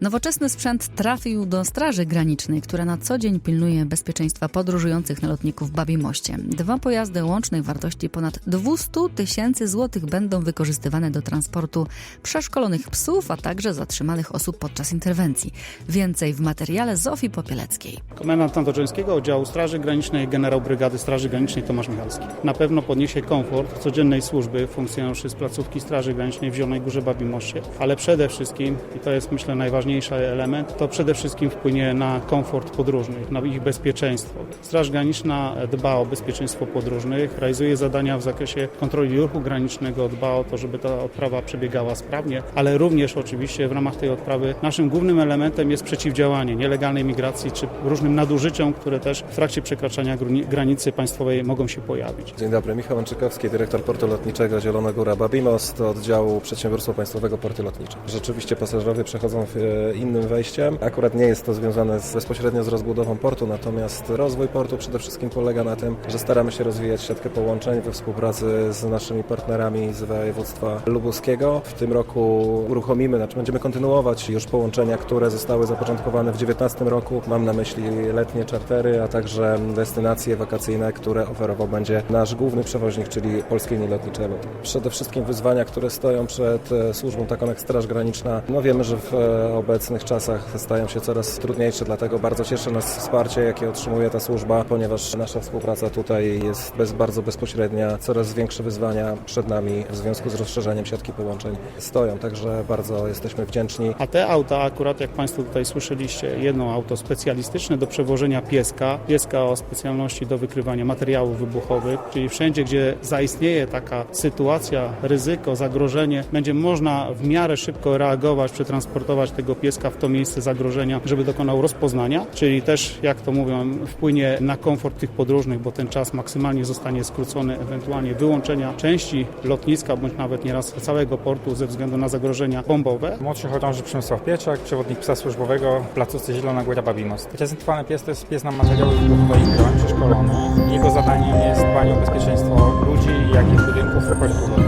Nowoczesny sprzęt trafił do Straży Granicznej, która na co dzień pilnuje bezpieczeństwa podróżujących na lotniku w Babimoście. Dwa pojazdy łącznej wartości ponad 200 tysięcy złotych będą wykorzystywane do transportu przeszkolonych psów, a także zatrzymanych osób podczas interwencji. Więcej w materiale Zofii Popieleckiej. Komendant Nadodrzeńskiego Oddziału Straży Granicznej, generał Brygady Straży Granicznej Tomasz Michalski. Na pewno podniesie komfort codziennej służby funkcjonariuszy z placówki Straży Granicznej w Zielonej Górze Babimoście, ale przede wszystkim, i to jest myślę najważniejszy element, to przede wszystkim wpłynie na komfort podróżnych, na ich bezpieczeństwo. Straż Graniczna dba o bezpieczeństwo podróżnych, realizuje zadania w zakresie kontroli ruchu granicznego, dba o to, żeby ta odprawa przebiegała sprawnie, ale również oczywiście w ramach tej odprawy naszym głównym elementem jest przeciwdziałanie nielegalnej migracji czy różnym nadużyciom, które też w trakcie przekraczania granicy państwowej mogą się pojawić. Dzień dobry, Michał Łączykowski, dyrektor portu lotniczego Zielona Góra Babimos, do oddziału Przedsiębiorstwa Państwowego Porty Lotnicze. Rzeczywiście pasażerowie przechodzą w, e, innym wejściem. Akurat nie jest to związane z, bezpośrednio z rozbudową portu, natomiast rozwój portu przede wszystkim polega na tym, że staramy się rozwijać siatkę połączeń we współpracy z naszymi partnerami z województwa lubuskiego. W tym roku uruchomimy, znaczy będziemy kontynuować już połączenia, które zostały zapoczątkowane w 2019 roku. Mam na myśli letnie czartery, a także destynacje wakacyjne, które oferował będzie nasz główny przewoźnik, czyli Polskie Linie Lotnicze LOT. Przede wszystkim wyzwania, które stoją przed e, służbą taką jak Straż Graniczna. No wiemy, że w e, obecnych czasach stają się coraz trudniejsze, dlatego bardzo cieszy nas wsparcie, jakie otrzymuje ta służba, ponieważ nasza współpraca tutaj jest bez, bardzo bezpośrednia. Coraz większe wyzwania przed nami w związku z rozszerzeniem siatki połączeń stoją, także bardzo jesteśmy wdzięczni. A te auta, akurat jak Państwo tutaj słyszeliście, jedno auto specjalistyczne do przewożenia pieska, pieska o specjalności do wykrywania materiałów wybuchowych, czyli wszędzie, gdzie zaistnieje taka sytuacja, ryzyko, zagrożenie, będzie można w miarę szybko reagować, przetransportować tego pieska w to miejsce zagrożenia, żeby dokonał rozpoznania, czyli też, jak to mówią, wpłynie na komfort tych podróżnych, bo ten czas maksymalnie zostanie skrócony, ewentualnie wyłączenia części lotniska, bądź nawet nieraz całego portu ze względu na zagrożenia bombowe. Młodszy chorąży Przemysław Pieczak, przewodnik psa służbowego w placówce Zielona Góra Babimos. Prezentowany pies to jest pies na materiały wybuchowe i przeszkolony. Jego zadaniem jest dbanie o bezpieczeństwo ludzi, jak i budynków portu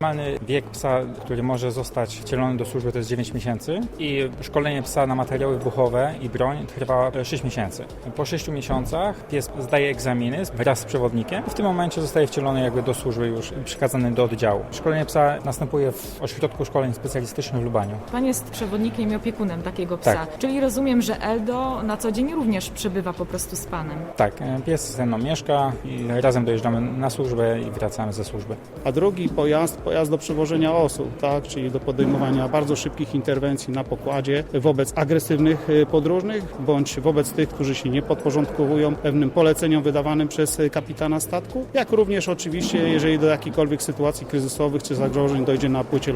Minimalny wiek psa, który może zostać wcielony do służby to jest 9 miesięcy i szkolenie psa na materiały wybuchowe i broń trwa 6 miesięcy. Po 6 miesiącach pies zdaje egzaminy wraz z przewodnikiem. W tym momencie zostaje wcielony jakby do służby już i przekazany do oddziału. Szkolenie psa następuje w ośrodku szkoleń specjalistycznych w Lubaniu. Pan jest przewodnikiem i opiekunem takiego psa, Tak. czyli rozumiem, że Eldo na co dzień również przebywa po prostu z panem. Tak, e, pies ze mną mieszka i razem dojeżdżamy na służbę i wracamy ze służby. a drugi pojazd, pojazd do przewożenia osób, tak, czyli do podejmowania bardzo szybkich interwencji na pokładzie wobec agresywnych y, podróżnych, bądź wobec tych, którzy się nie podporządkowują pewnym poleceniom wydawanym przez y, kapitana statku, jak również oczywiście, jeżeli do jakichkolwiek sytuacji kryzysowych czy zagrożeń dojdzie na płycie.